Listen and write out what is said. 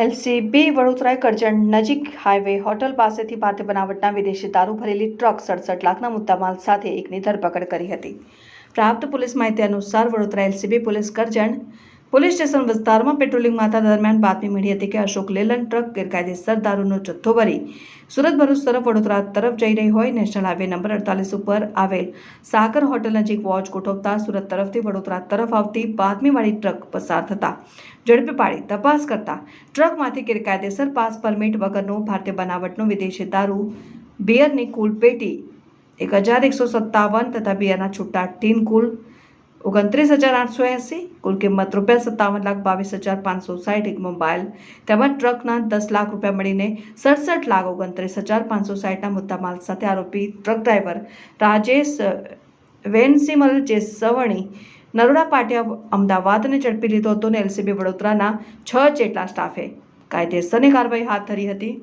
LCB વડોદરાએ Karjan નજીક highway hotel પાસેથી ભારતીય બનાવટના વિદેશી દારૂ ભરેલી ટ્રક સડસઠ લાખના મુદ્દામાલ સાથે એકની ધરપકડ કરી હતી. પ્રાપ્ત પોલીસ માહિતી અનુસાર Vadodara LCB police Karjan police station વિસ્તારમાં પેટ્રોલિંગ માતા દરમિયાન બાતમી મળી હતી કે અશોક લેલન ટ્રક ગેરકાયદેસર દારૂનો જથ્થો ભરી સુરત ભરૂચ તરફ વડોદરા તરફ જઈ રહી હોય નેશનલ હાઈવે નંબર અડતાલીસ ઉપર આવેલ સાગર હોટલ નજીક વોચ ગોઠવતા સુરત તરફથી વડોદરા તરફ આવતી બાતમીવાળી ટ્રક પસાર થતા ઝડપી પાડી તપાસ કરતા ટ્રકમાંથી ગેરકાયદેસર પાસ પરમિટ વગરનો ભારતીય બનાવટનો વિદેશી દારૂ બિયરની કુલ પેટી એક હજાર એકસો સત્તાવન તથા બિયરના છૂટા ટીન કુલ ઓગણત્રીસ હજાર આઠસો એંસી, કુલ કિંમત રૂપિયા સત્તાવન લાખ બાવીસ હજાર પાંચસો સાઠ એક મોબાઈલ. તેમજ ટ્રકના દસ લાખ રૂપિયા મળીને સડસઠ લાખ ઓગણત્રીસ હજાર પાંચસો સાઠના મુદ્દામાલ સાથે આરોપી ટ્રક ડ્રાઈવર રાજેશ વેનસિમલ, જે સવણી, નરોડા પાટિયા, અમદાવાદને ઝડપી લીધો હતો અને એલસીબી વડોદરાના છ જેટલા સ્ટાફે કાયદેસરની કાર્યવાહી હાથ ધરી હતી.